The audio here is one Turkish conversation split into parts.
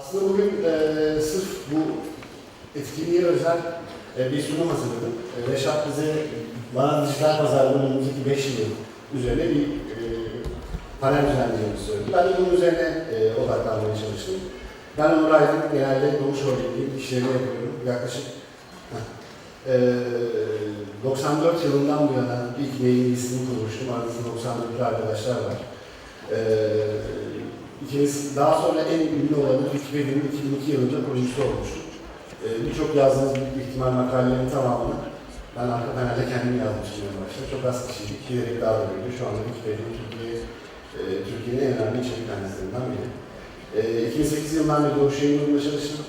Aslında bugün e, sırf bu etkinliğe özel e, bir sunum hazırladım. E, Reşat bize bana dijital pazarlığın önümüzdeki 5 yıl üzerine bir e, panel düzenleyeceğini söyledi. Ben de bunun üzerine e, odaklanmaya çalıştım. Ben Onur genelde Doğuş Holding'in işlerini yapıyorum. Yaklaşık e, 94 yılından bu yana ilk mail listini kurmuştum. Aramızda 94 arkadaşlar var. E, İkimiz daha sonra en ünlü olanı Wikipedia'nın 2002 yılında kurucusu olmuştuk. Ee, Birçok yazdığınız büyük ihtimal makalelerin tamamını ben arka panelde kendim yazmıştım en başta. Çok az kişiydik, giderek daha da büyüdü. Şu anda Wikipedia Türkiye, e, Türkiye'nin en önemli içerik kaynaklarından biri. E, 2008 yılından beri Doğuş Yayınları'nda çalıştım.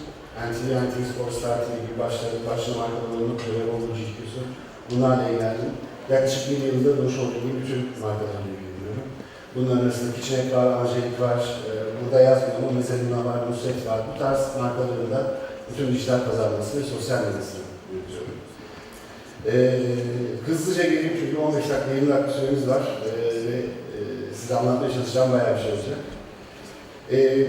NTV, NTV Sports, Star TV gibi başları, başlı markalarının Kore, Bolu, GQ'su bunlarla ilgilendim. Yaklaşık bir yılda Doğuş Holding'in bütün markalarını ilgileniyorum. Bunların arasında Kiçenek var, Angelik var, e, burada yazmıyorum ama mesela var, Nusret var. Bu tarz markaların da bütün dijital pazarlaması ve sosyal medyasını yürütüyorum. E, hızlıca geleyim çünkü 15 dakika, 20 dakika süremiz var e, ve e, size anlatmaya çalışacağım bayağı bir şey olacak. E,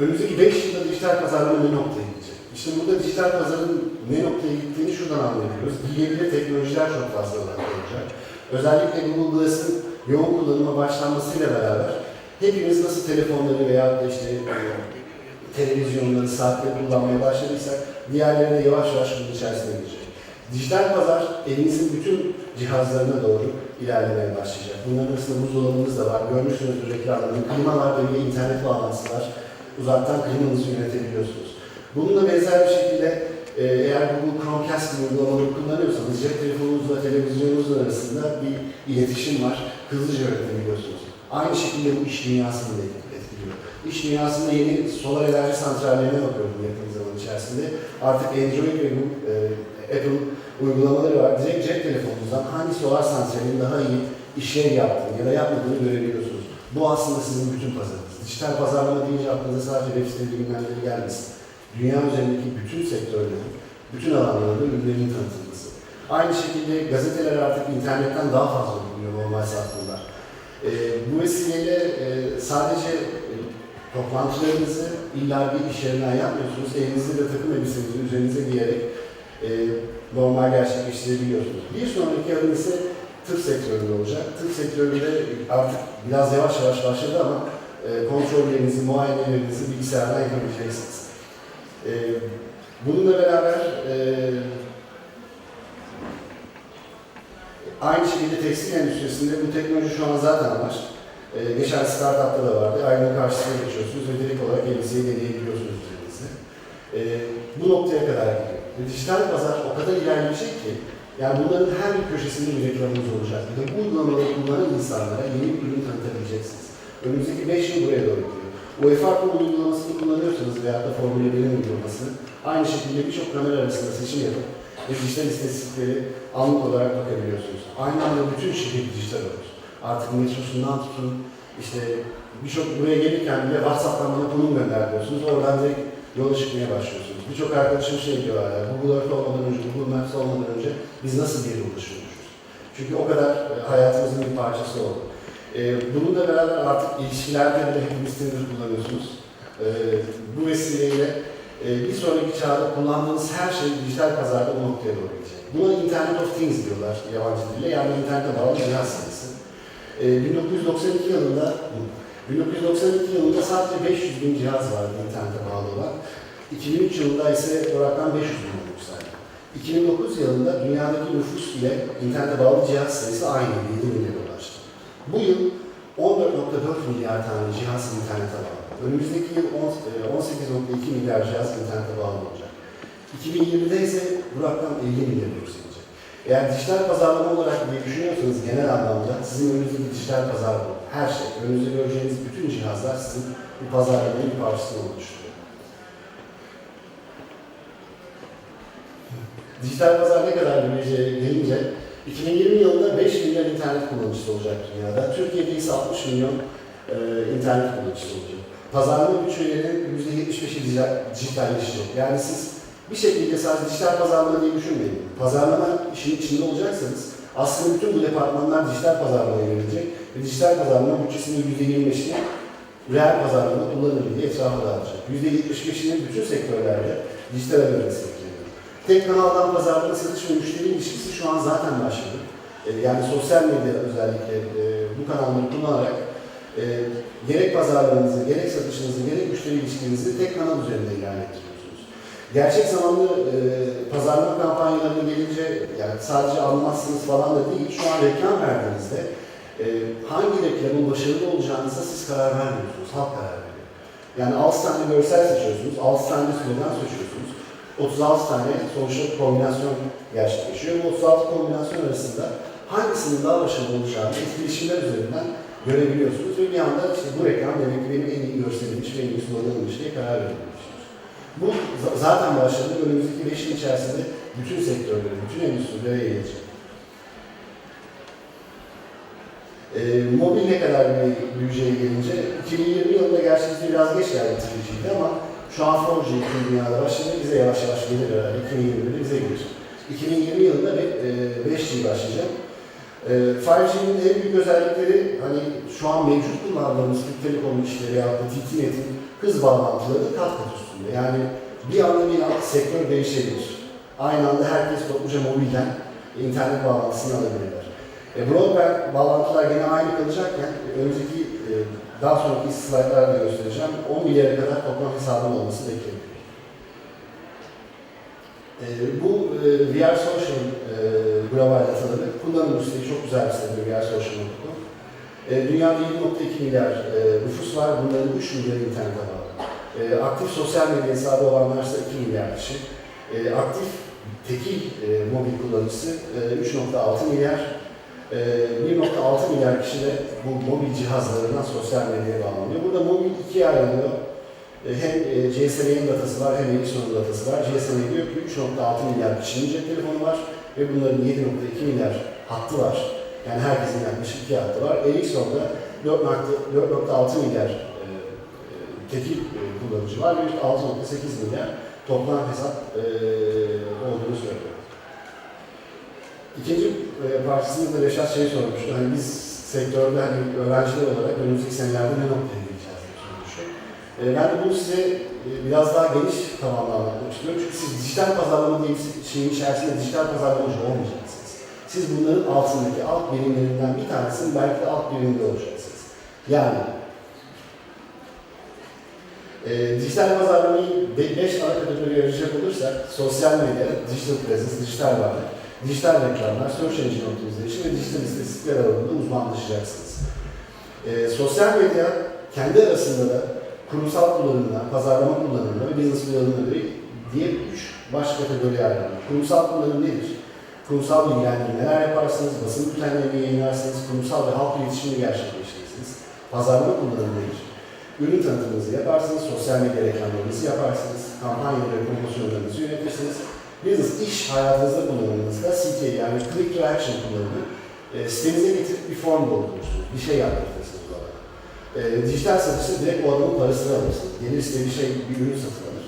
önümüzdeki 5 yılda dijital pazarlama ne noktaya gidecek? İşte burada dijital pazarın ne noktaya gittiğini şuradan anlayabiliyoruz. Giyilebilir teknolojiler çok fazla olacak. Özellikle Google Glass'ın yoğun kullanıma başlanmasıyla beraber hepimiz nasıl telefonları veya işte e, televizyonları, saatleri kullanmaya başladıysak diğerleri de yavaş yavaş bunun içerisine girecek. Dijital pazar elinizin bütün cihazlarına doğru ilerlemeye başlayacak. Bunların arasında buzdolabımız da var. Görmüşsünüzdür reklamlarını. Klimalar bir internet bağlantısı var. Uzaktan klimanızı yönetebiliyorsunuz. Bununla benzer bir şekilde e, eğer Google Chromecast gibi uygulamaları kullanıyorsanız cep telefonunuzla televizyonunuzla arasında bir iletişim var. Hızlıca yönetebiliyorsunuz. Aynı şekilde bu iş dünyasını da etkiliyor. İş dünyasında yeni solar enerji santrallerine bakıyorum yakın zaman içerisinde. Artık Android ve Google, e, Apple uygulamaları var. Direkt cep telefonunuzdan hangi solar santralin daha iyi işlev yaptığını ya da yapmadığını görebiliyorsunuz. Bu aslında sizin bütün pazarınız. Dijital pazarlama deyince aklınıza sadece web siteleri bilgilenleri gelmesin. Dünya üzerindeki bütün sektörlerin, bütün alanlarda ürünlerin tanıtılması. Aynı şekilde gazeteler artık internetten daha fazla okunuyor normal saatinde. E, bu vesileyle e, sadece e, toplantılarınızı illa bir iş yerinden yapmıyorsunuz. Elinizde de takım elbisenizi üzerinize giyerek e, normal gerçekleştirebiliyorsunuz. Bir sonraki adım ise tıp sektöründe olacak. Tıp sektöründe artık biraz yavaş yavaş başladı ama e, kontrollerinizi, muayenelerinizi bilgisayardan yapabileceksiniz. E, bununla beraber e, aynı şekilde tekstil endüstrisinde bu teknoloji şu an zaten var. E, geçen startupta da vardı. Aynı karşısına geçiyorsunuz ve direkt olarak elbiseyi deneyebiliyorsunuz üzerinizde. E, bu noktaya kadar gidiyor. Dijital pazar o kadar ilerleyecek ki yani bunların her bir köşesinde bir reklamınız olacak. Bir de bu uygulamaları kullanan insanlara yeni bir ürün tanıtabileceksiniz. Önümüzdeki 5 yıl buraya doğru gidiyor. UEFA Pro uygulamasını kullanıyorsanız veya da Formula 1'in uygulamasını aynı şekilde birçok kamera arasında seçim yapıp ve dijital istatistikleri anlık olarak bakabiliyorsunuz. Aynı anda bütün şehir dijital olur. Artık metrosundan tutun, işte birçok buraya gelirken bile WhatsApp'tan bana konum gönder diyorsunuz. Oradan direkt yola çıkmaya başlıyorsunuz. Birçok arkadaşım şey diyorlar ya, Google Earth olmadan önce, Google Maps olmadan önce biz nasıl bir yere ulaşıyormuşuz? Çünkü o kadar e, hayatımızın bir parçası oldu. E, bununla beraber artık ilişkilerde bile hepimiz Tinder kullanıyorsunuz. E, bu vesileyle e, bir sonraki çağda kullandığınız her şey dijital pazarda bu noktaya doğru gidecek. Buna Internet of Things diyorlar yabancı dille, yani internete bağlı cihaz sayısı. E, 1992 yılında 1992 yılında sadece 500 bin cihaz vardı internete bağlı olan. 2003 yılında ise bu rakam 500 bin yükseldi. 2009 yılında dünyadaki nüfus ile internete bağlı cihaz sayısı aynı 7 milyona ulaştı. Bu yıl 14.4 milyar tane cihaz internete bağlı. Önümüzdeki yıl 18.2 milyar cihaz internete bağlı olacak. 2020'de ise bu rakam 50 milyar yükselecek. Eğer dijital pazarlama olarak diye düşünüyorsanız genel anlamda sizin önünüzdeki dijital pazar bu. Her şey, önünüzde göreceğiniz bütün cihazlar sizin bu pazarlamanın bir parçasını oluşturuyor. Dijital pazar ne kadar büyüyeceği gelince 2020 yılında 5 milyon internet kullanıcısı olacak dünyada. Türkiye'de ise 60 milyon e, internet kullanıcısı olacak. Pazarlama bütçelerinin %75'i dijital, dijitalleşecek. Yani siz bir şekilde sadece dijital pazarlama diye düşünmeyin. Pazarlama işin içinde olacaksanız aslında bütün bu departmanlar dijital pazarlamaya yönelecek ve dijital pazarlama bütçesinin %25'ini reel pazarlama kullanır diye etrafa dağıtacak. %75'inin bütün sektörlerde dijital bekleniyor. Tek kanaldan pazarlama, satış ve müşteri ilişkisi şu an zaten başladı. E, Yani sosyal medya özellikle e, bu kanalları kullanarak e, gerek pazarlamanızı, gerek satışınızı, gerek müşteri ilişkinizi tek kanal üzerinde ilan. Gerçek zamanlı pazarlama kampanyalarına gelince yani sadece almazsınız falan da değil, şu an reklam verdiğinizde hangi reklamın başarılı olacağınıza siz karar vermiyorsunuz, halk karar veriyor. Yani 6 tane görsel seçiyorsunuz, 6 tane slogan seçiyorsunuz. 36 tane sonuçta kombinasyon gerçekleşiyor. Bu 36 kombinasyon arasında hangisinin daha başarılı olacağını etkileşimler üzerinden görebiliyorsunuz ve bir anda işte bu reklam demek ki benim en iyi görseliymiş ve en iyi sloganıymış diye karar verebiliyorsunuz. Bu za- zaten başladı. Önümüzdeki 5 yıl içerisinde bütün sektörlere, bütün endüstrilere yayılacak. E, mobil ne kadar büyüyeceği gelince 2020 yılında bize biraz geç geldi 3G'ydi ama şu an 4G tüm dünyada başladı. Bize yavaş yavaş gelir herhalde. 2021'de bize gelir. 2020 yılında ve, e, 5G başlayacak. E, 5G'nin en büyük özellikleri hani şu an mevcut kullandığımız Türk Telekom işleri ya da TT-Net'in hız bağlantıları kat kat üstünde. Yani bir anda bir anda sektör değişebilir. Aynı anda herkes topluca mobilden internet bağlantısını alabilirler. E, broadband bağlantılar gene aynı kalacakken e, önümüzdeki e, daha sonraki slaytlarda göstereceğim 10 milyara kadar toplam hesabın olması bekleniyor. E, bu e, VR Social e, global dataları kullanım üstelik çok güzel bir site VR Social.com. E, dünyada 7.2 milyar e, nüfus var. Bunların 3 milyarı internete bağlı. E, aktif sosyal medya hesabı olanlarsa 2 milyar kişi. E, aktif tekil e, mobil kullanıcısı e, 3.6 milyar. E, 1.6 milyar kişi de bu mobil cihazlarından sosyal medyaya bağlanıyor. Burada mobil ikiye ayrılıyor. E, Hem e, GSM'nin datası var hem Ericsson'un datası var. GSM diyor ki 3.6 milyar kişinin cep telefonu var ve bunların 7.2 milyar hattı var. Yani herkesin yaklaşık iki hattı var. Ericsson'da 4.6 milyar e, e, tekil kullanıcı var ve 6.8 milyar toplam hesap olduğunu söylüyor. İkinci e, parçasında da Reşat şey sormuştu. Hani biz sektörde hani öğrenciler olarak önümüzdeki senelerde ne noktaya geleceğiz diye sormuştu. E, ben de bunu size e, biraz daha geniş tavanla anlatmak istiyorum. Çünkü siz dijital pazarlama diye bir şeyin içerisinde dijital pazarlamacı olmayacaksınız. Siz bunların altındaki alt birimlerinden bir tanesinin belki de alt biriminde olacaksınız. Yani e, dijital pazarlamayı 5 ana kategoriye ayıracak olursak sosyal medya, digital presence, dijital varlık, dijital reklamlar, search engine optimization ve dijital istatistikler alanında uzmanlaşacaksınız. E, sosyal medya kendi arasında da kurumsal kullanımına, pazarlama kullanımına ve business kullanımına diye üç baş kategoriye ayrılır. Kurumsal kullanım nedir? Kurumsal bilgilendirmeler yaparsınız, basın bültenlerini yayınlarsınız, kurumsal ve halk iletişimini gerçekleştirirsiniz. Pazarlama kullanımı nedir? Ürün tanıtımınızı yaparsınız, sosyal medya reklamlarınızı yaparsınız, kampanyaları ve promosyonlarınızı yönetirsiniz. Business iş hayatınızda kullanımınızda CTA yani Click to Action kullanımı e, sitenize getirip bir form doldurursunuz, bir şey yaptırırsınız arada. E, dijital satışta direkt o adamın parasını alırsınız. Gelir size bir şey, bir ürün satın alır.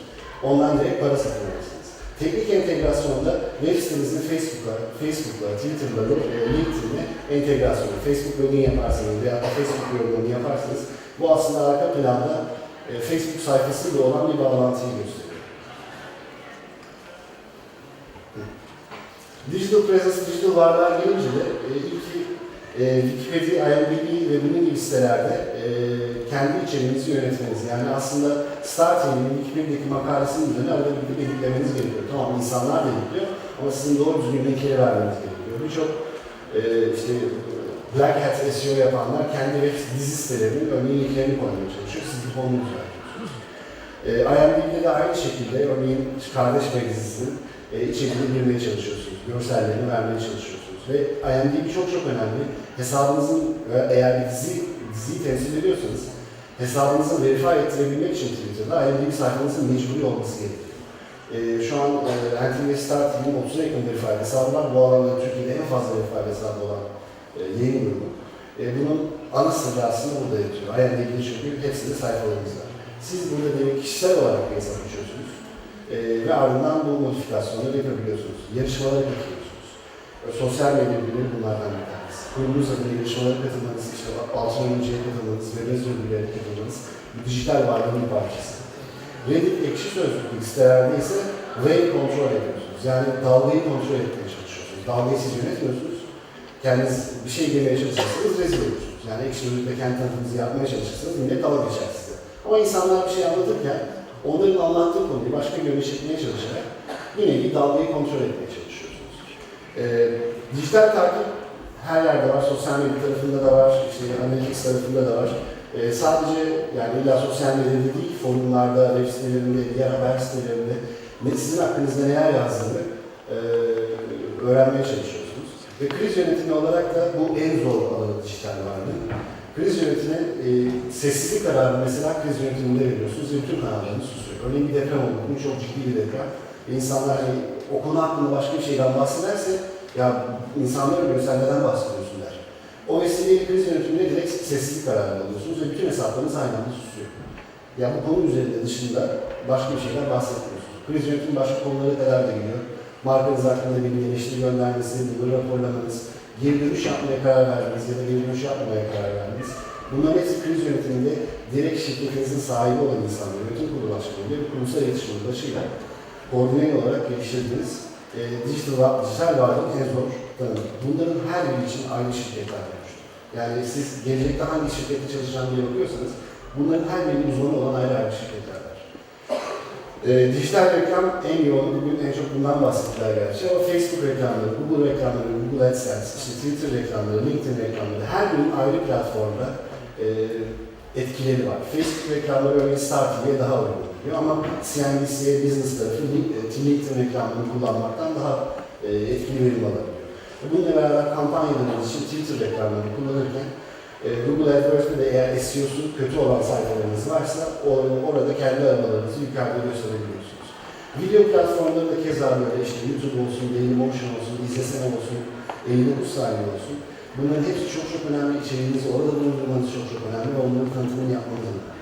Ondan direkt para satın alırsınız. Teknik entegrasyonda web sitenizin Facebook'la, Facebook'la, Twitter'la, e, LinkedIn'le entegrasyonu. Facebook login yaparsınız veya da Facebook yorumunu yaparsınız. Bu aslında arka planda e, Facebook sayfasıyla olan bir bağlantıyı gösteriyor. Digital presence, digital varlığa gelince de e, ilk e, Wikipedia, IMDb ve bunun gibi sitelerde e, kendi içeriğinizi yönetmeniz. Yani aslında Starting'in Wikipedia'daki makalesinin üzerine arada bir editlemeniz gerekiyor. Tamam insanlar da editliyor ama sizin doğru düzgün linkleri vermeniz gerekiyor. Birçok e, işte Black Hat SEO yapanlar kendi web dizi sitelerinin örneğin linklerini koymaya çalışıyor. Siz bir konuyu düzeltiyorsunuz. E, IMDb'de de aynı şekilde örneğin Kardeş Bey dizisinin e, içeriğine girmeye çalışıyorsunuz. Görsellerini vermeye çalışıyorsunuz. Ve IMDb çok çok önemli. Hesabınızın e, eğer bir dizi, diziyi temsil ediyorsanız hesabınızı verify ettirebilmek için Twitter'da IMDb sayfanızın mecburi olması gerekiyor. E, şu an e, Antin Star TV'nin 30'a yakın verify hesabı var. Bu alanda Türkiye'de en fazla verify hesabı olan e, yayın grubu. E, bunun ana sırrı aslında burada yatıyor. IMDb'de çünkü hepsinde sayfalarımız var. Siz burada demek kişisel olarak bir hesap açıyorsunuz. E, ve ardından bu modifikasyonları yapabiliyorsunuz. Yarışmalara katılıyorsunuz. E, sosyal medya ürünleri bunlardan bir tanesi. kurulunuz adına yarışmalara katılmanız, işte altın oyuncuya katılmanız, ve ödüllere katılmanız dijital varlığın bir parçası. Reddit ekşi sözlük sitelerde ise wave kontrol ediyorsunuz. Yani dalgayı kontrol etmeye çalışıyorsunuz. Dalgayı siz yönetmiyorsunuz. Kendiniz bir şey demeye çalışırsanız rezil olursunuz. Yani ekşi sözlükte kendi tanıtımınızı yapmaya çalışırsanız millet dalga geçer size. Ama insanlar bir şey anlatırken onların anlattığı konuyu başka bir yöne çekmeye çalışarak bir nevi dalgayı kontrol etmeye çalışıyorsunuz. Ee, dijital takip her yerde var, sosyal medya tarafında da var, işte analytics tarafında da var. Ee, sadece yani illa sosyal medyada değil, forumlarda, web sitelerinde, diğer haber sitelerinde ne, sizin hakkınızda neler yazdığını e, öğrenmeye çalışıyorsunuz. Ve kriz yönetimi olarak da bu en zor alanı dijital varlığı. Kriz yönetimi, e, sessizlik kararı mesela kriz yönetiminde veriyorsunuz ve bütün kanallarını susuyor. Örneğin bir deprem oldu, bugün çok ciddi bir deprem. Ve insanlar hani, o hakkında başka bir şeyden bahsederse, ya insanlar ölüyor, sen neden bahsediyorsun der. O vesileyle kriz yönetiminde direkt sessizlik kararı alıyorsunuz ve bütün hesaplarınız aynı anda susuyor. Ya bu konu üzerinde dışında başka bir şeyden bahsetmiyorsunuz. Kriz yönetimi başka konulara kadar da gidiyor. Markanız hakkında bir eleştiri göndermesi, bunu raporlamanız, geri dönüş yapmaya karar vermeniz ya da geri dönüş yapmamaya karar vermeniz. Bunların hepsi kriz yönetiminde direkt şirketinizin sahibi olan insanlar, yönetim kurulu başkanıyla ve kurumsal iletişim başıyla koordine olarak geliştirdiğiniz e, dijital, dijital varlığın en zor tanımı. Bunların her biri için aynı şirketler mevcut. Yani siz gelecekte hangi şirkette çalışacağım diye bakıyorsanız bunların her birinin uzmanı olan ayrı ayrı şirketler. E, dijital reklam en yoğun, bugün en çok bundan bahsettiler gerçi ama Facebook reklamları, Google reklamları, Google AdSense, işte Twitter reklamları, LinkedIn reklamları her birinin ayrı platformda e, etkileri var. Facebook reklamları örneğin Star TV'ye daha uygun oluyor ama CNBC'ye business tarafı e, LinkedIn reklamlarını kullanmaktan daha e, etkili verim alabiliyor. Bununla beraber kampanyalarınız için Twitter reklamlarını kullanırken e, Google AdWords'te eğer SEO'su kötü olan sayfalarınız varsa orada kendi aramalarınızı yukarıda gösterebiliyorsunuz. Video platformları da keza böyle işte YouTube olsun, Dailymotion olsun, izlesene olsun, 59 saniye olsun. Bunların hepsi çok çok önemli. İçeriğinizi orada bulundurmanız çok çok önemli ve onların tanıtımını yapmanız önemli.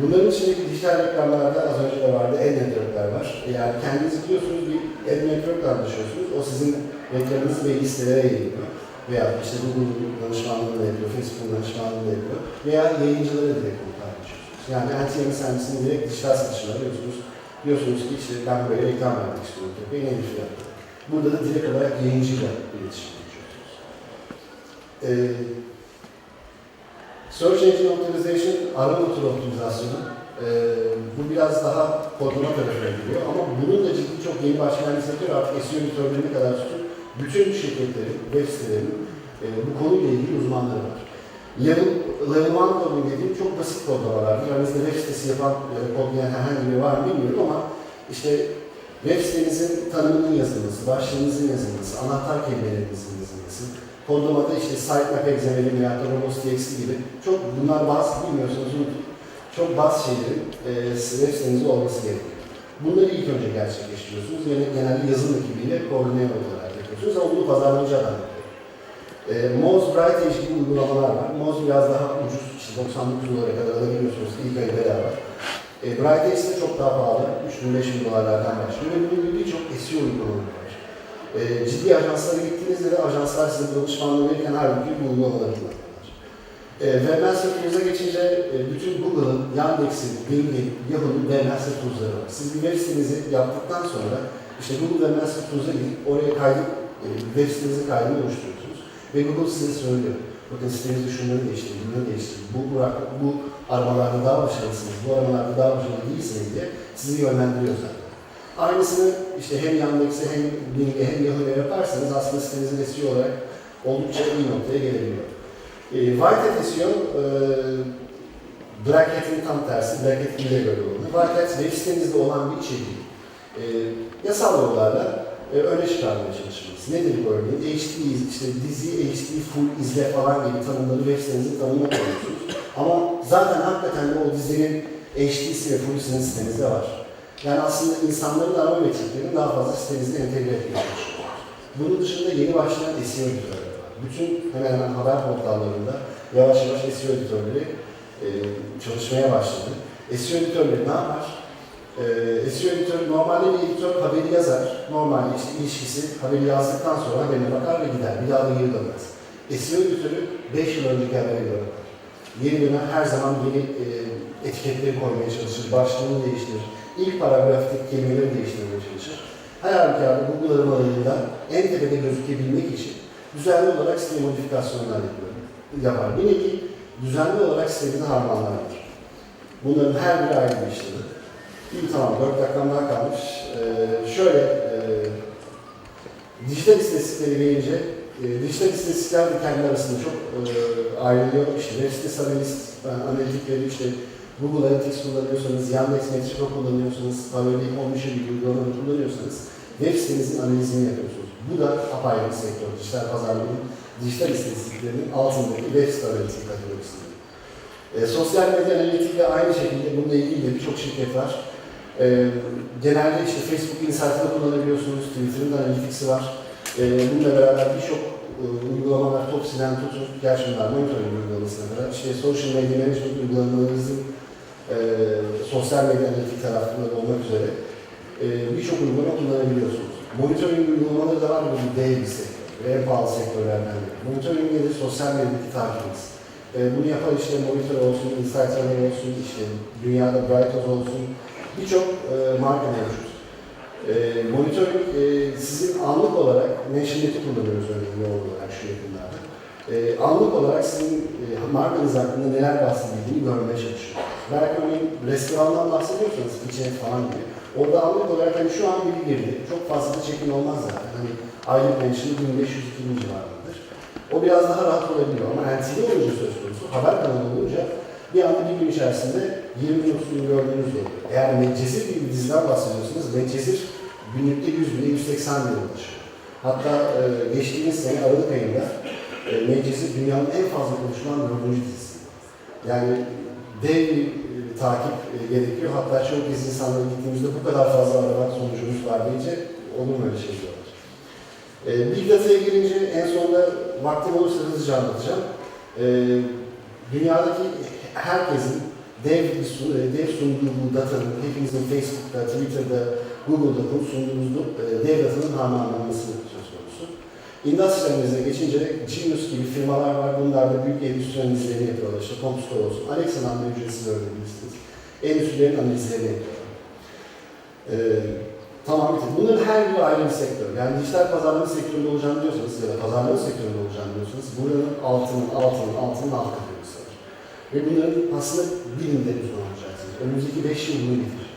Bunların içindeki dijital reklamlarda az önce de vardı, ad networkler var. Yani kendiniz biliyorsunuz bir ad network anlaşıyorsunuz. O sizin reklamınızı belli sitelere yayınlıyor. Veya işte Google'un danışmanlığını yapıyor, Facebook'un danışmanlığını yapıyor. Veya yayıncılara direkt bunu paylaşıyorsunuz. Yani NTM servisinin direkt dijital satışına alıyorsunuz. Diyorsunuz ki işte ben böyle reklam vermek istiyorum en iyi fiyatla. Burada da direkt olarak yayıncıyla iletişim geçiyorsunuz. Ee, Search Engine Optimization, arama motoru optimizasyonu. Ee, bu biraz daha kodlama tarafına giriyor ama bunun da ciddi çok yeni başlangıç sektör artık SEO editörlerine kadar tutun. Bütün şirketlerin, web sitelerinin e, bu konuyla ilgili uzmanları var. Level, level 1 coding dediğim çok basit kodlamalardır. Aranızda web sitesi yapan ya da kodlayan herhangi biri var mı bilmiyorum ama işte web sitenizin tanımının yazılması, başlığınızın yazılması, anahtar kelimelerinizin yazılması, kodlamada işte sitemap egzemeli veya robots.txt gibi çok bunlar bazı bilmiyorsanız unutun. Çok bazı şeylerin e, web sitenizde olması gerekiyor. Bunları ilk önce gerçekleştiriyorsunuz. Yani genelde yazılım ekibiyle koordine olarak yapıyorsunuz ama bunu pazarlamacı adam yapıyor. E, Moz, Brightedge gibi uygulamalar var. Moz biraz daha ucuz, işte 99 dolara kadar alabiliyorsunuz ilk ay bedava. E, Brightedge ise çok daha pahalı, 3000-5000 dolarlardan başlıyor ve bunun gibi birçok SEO uygulamaları var. E, ciddi ajanslara gittiğinizde de ajanslar size danışmanlığı verirken halbuki bu uygulamaları kullanıyorlar. E, Webmaster Tools'a geçince e, bütün Google'ın, Yandex'in, Bing'in, Yahoo'nun Webmaster Tools'ları var. Siz bir web sitenizi yaptıktan sonra işte Google Webmaster Tools'a gidip oraya kaydı, e, web sitenizin kaydını oluşturuyorsunuz. Ve Google size söylüyor. Bakın sitenizde şunları değiştirin, bunları değiştirin. Bu, bu, bu aramalarda daha başarılısınız, bu aramalarda daha başarılı değilsiniz diye sizi yönlendiriyor zaten. Aynısını işte hem Yandex'e hem Bing'e hem Yahoo'ya yaparsanız aslında sitenizin SEO olarak oldukça iyi noktaya gelebiliyor. E, Whitehead SEO, e, Black Hat'in tam tersi, Black Hat ile göre olanı. Whitehead web sitenizde olan bir içeriği e, yasal yollarla e, öne çıkarmaya çalışmanız. Nedir bu örneğin? HD, işte dizi, HD, full izle falan gibi tanımları web sitenizin tanımına koyuyorsunuz. Ama zaten hakikaten de o dizinin HD'si ve full'sinin sitenizde var. Yani aslında insanların arama metriklerini daha fazla sitenizde entegre etmeye çalışıyorsunuz. Bunun dışında yeni başlayan SEO editörleri var. Bütün hemen hemen haber portallarında yavaş yavaş SEO editörleri e, çalışmaya başladı. SEO editörleri ne yapar? Ee, SEO editör, normalde bir editör haberi yazar. Normalde işte ilişkisi haberi yazdıktan sonra haberine bakar ve gider. Bir daha da geri dönmez. SEO editörü 5 yıl önceki habere göre. Yeni dönem her zaman yeni e, etiketleri koymaya çalışır, başlığını değiştirir. İlk paragraftaki kelimeleri değiştirmeye çalışır. Her halükarda Google aramalarında en tepede gözükebilmek için düzenli olarak site modifikasyonlar yapıyor. Yapar. Bir nevi düzenli olarak sitesini harmanlarlar. Bunların her biri ayrı bir işlemi. İyi tamam, 4 dakikam daha kalmış. Ee, şöyle, e, dijital istatistikleri gelince, e, dijital istatistikler de kendi arasında çok e, ayrılıyor. İşte web sitesi analist, e, analitikleri, işte Google Analytics kullanıyorsanız, Yandex Metriko kullanıyorsanız, BI Omniscient gibi uygulamaları kullanıyorsanız, web sitenizin analizini yapıyorsunuz. Bu da apayrı bir sektör. Dijital pazarlığın, dijital istatistiklerinin altındaki web site analitik kategorisinde. E, sosyal medya analitikle aynı şekilde bununla ilgili de birçok şirket var. E, genelde işte Facebook Insight'ını kullanabiliyorsunuz, Twitter'ın da Analytics'i var. E, bununla beraber birçok e, uygulamalar, Topsi'den tutun, bunlar monitoring uygulamasına kadar, işte social media management uygulamalarınızın e, sosyal medya analitik tarafında da olmak üzere e, birçok uygulama kullanabiliyorsunuz. Monitoring uygulamaları da var bu dev bir sektör ve en pahalı sektörlerden biri. Monitoring nedir? Sosyal medyadaki takibiniz. E, bunu yapan işte Monitor olsun, Insight olsun, işte dünyada Brightos olsun, birçok e, marka mevcut. E, monitoring e, sizin anlık olarak Nationet'i kullanıyoruz örneğin yoğun olarak şu yakınlarda. E, anlık olarak sizin e, markanız hakkında neler bahsedildiğini görmeye çalışıyoruz. Belki örneğin restorandan bahsediyorsanız, içecek falan gibi. Orada anlık olarak hani şu an biri girdi. Çok fazla da çekim olmaz zaten. Hani aylık mention'ı 1500-2000 civarındadır. O biraz daha rahat olabiliyor ama NTV olunca söz konusu, haber kanalı olunca bir anda bir gün içerisinde 20 bin 30 bin gördüğünüz oluyor. Eğer Medcezir gibi bir diziden bahsediyorsanız Medcezir günlükte 100 bine 180 bin ulaşıyor. Hatta e, geçtiğimiz sene Aralık ayında e, Medcezir dünyanın en fazla konuşulan dördüncü dizisi. Yani dev bir e, takip e, gerekiyor. Hatta çoğu kez insanlara gittiğimizde bu kadar fazla aranan sonucumuz var deyince olur mu öyle şey diyorlar. E, Big Data'ya girince en sonunda vaktim olursa hızlıca anlatacağım. E, dünyadaki herkesin dev, e, dev sunduğu bu datanın, hepimizin Facebook'ta, Twitter'da, Google'da sunduğumuz e, dev datanın harmanlanması söz konusu. Endüstrilerimize geçince Genius gibi firmalar var. Bunlar da büyük endüstri analizlerini yapıyorlar. İşte Comscore olsun. Alexa'dan da ücretsiz öğrenebilirsiniz. Endüstrilerin analizlerini yapıyorlar. Ee, tamam bitti. Bunların her biri ayrı bir sektör. Yani dijital pazarlama sektöründe olacağını diyorsanız ya da pazarlama sektöründe olacağını diyorsanız buranın altının, altının, altının alt var. Ve bunların aslında birinde uzman olacaksınız. Önümüzdeki 5 yıl bunu getirir.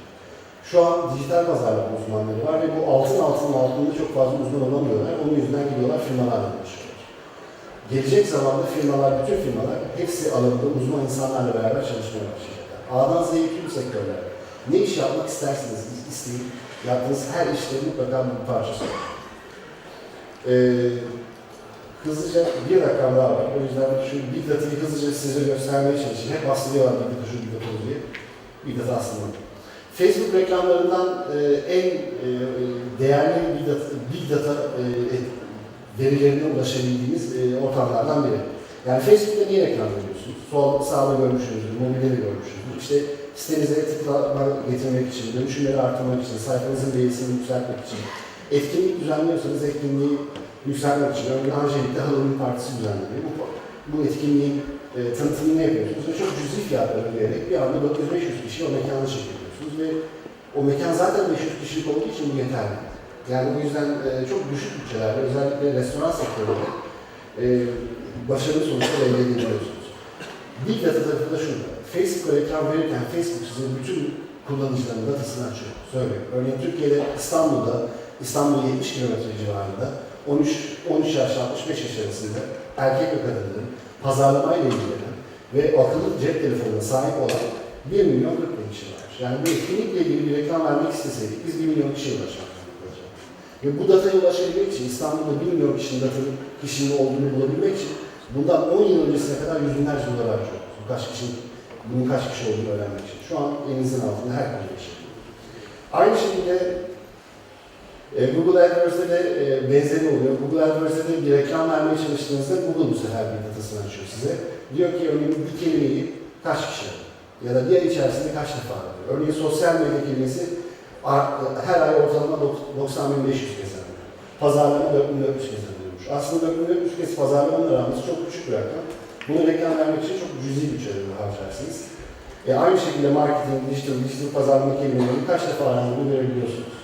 Şu an dijital pazarlama uzmanları var ve bu altın altının altında çok fazla uzman olamıyorlar. Onun yüzünden gidiyorlar firmalarla çalışıyorlar. Gelecek zamanda firmalar, bütün firmalar hepsi alanında uzman insanlarla beraber çalışmaya başlayacaklar. A'dan Z'ye tüm sektörler. Ne iş yapmak isterseniz isteyin, yaptığınız her işte mutlaka bir parçası var. Ee, hızlıca bir rakam daha var. O yüzden şu Big Data'yı hızlıca size göstermeye çalışayım. Hep bahsediyorlar Big Data şu Big Data diye. Big Data aslında. Facebook reklamlarından e, en e, değerli Big Data, Big Data e, verilerine ulaşabildiğimiz e, ortamlardan biri. Yani Facebook'ta niye reklam veriyorsunuz? Sol, sağda görmüşsünüzdür, mobilde de görmüşsünüzdür. İşte sitenize tıklama getirmek için, dönüşümleri artırmak için, sayfanızın beğenisini yükseltmek için, etkinlik düzenliyorsanız etkinliği yükseltmek için. Örneğin Angelik'te Halloween partisi düzenleniyor. Bu, bu etkinliğin e, tanıtımını yapıyorsunuz ve çok cüzi fiyatlar ödeyerek bir anda 400-500 kişi o mekana çekiyorsunuz ve o mekan zaten 500 kişilik olduğu için bu yeterli. Yani o yüzden e, çok düşük bütçelerle, özellikle restoran sektöründe e, başarılı sonuçlar elde edebiliyorsunuz. Big Data tarafı da şurada. Facebook'a reklam verirken Facebook size bütün kullanıcıların datasını açıyor, söylüyor. Örneğin Türkiye'de İstanbul'da, İstanbul 70 kilometre civarında 13, 13 yaş 65 yaş arasında erkek ve kadınların pazarlamayla ilgilenen ve akıllı cep telefonuna sahip olan 1 milyon 40 bin kişi var. Yani bu etkinlikle ilgili bir reklam vermek isteseydik biz 1 milyon kişiye ulaşmak olacaktık. Ve bu dataya ulaşabilmek için İstanbul'da 1 milyon kişinin datanın kişinin olduğunu bulabilmek için bundan 10 yıl öncesine kadar yüz binlerce dolar harcıyoruz. Bu kaç kişinin, bunun kaç kişi olduğunu öğrenmek için. Şu an elinizin altında her konuda bir şey. Aynı şekilde e, Google AdWords'de de e, benzeri oluyor. Google AdWords'de de bir reklam vermeye çalıştığınızda Google bu sefer bir datasını açıyor size. Diyor ki örneğin bir kelimeyi kaç kişi ya da bir ay içerisinde kaç defa aradı? Örneğin sosyal medya kelimesi her ay ortalama 90.500 kez aranıyor. Pazarlama 4.400 kez aranıyormuş. Aslında böyle üç kez pazarlama rağmen çok küçük bir rakam. Bunu reklam vermek için çok cüzi bütçeler harcarsınız. E, aynı şekilde marketing, dijital, dijital pazarlama kelimelerini kaç defa arandığı görebiliyorsunuz.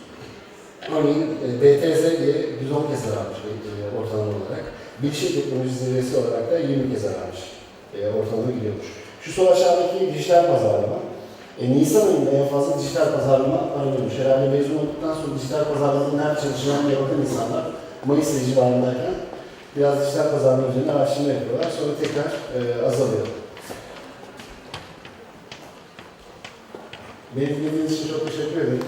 Örneğin e, BTZ diye 110 kez aranmış e, ortalama olarak. Bilişim teknoloji zirvesi olarak da 20 kez aranmış. E, ortalama gidiyormuş. Şu sol aşağıdaki dijital pazarlama. E, Nisan ayında en fazla dijital pazarlama aranıyormuş. Herhalde mezun olduktan sonra dijital pazarlamanın nerede çalışacağını yapan insanlar Mayıs ayı civarındayken biraz dijital pazarlama üzerine araştırma yapıyorlar. Sonra tekrar e, azalıyor. Beni dinlediğiniz için çok teşekkür ederim.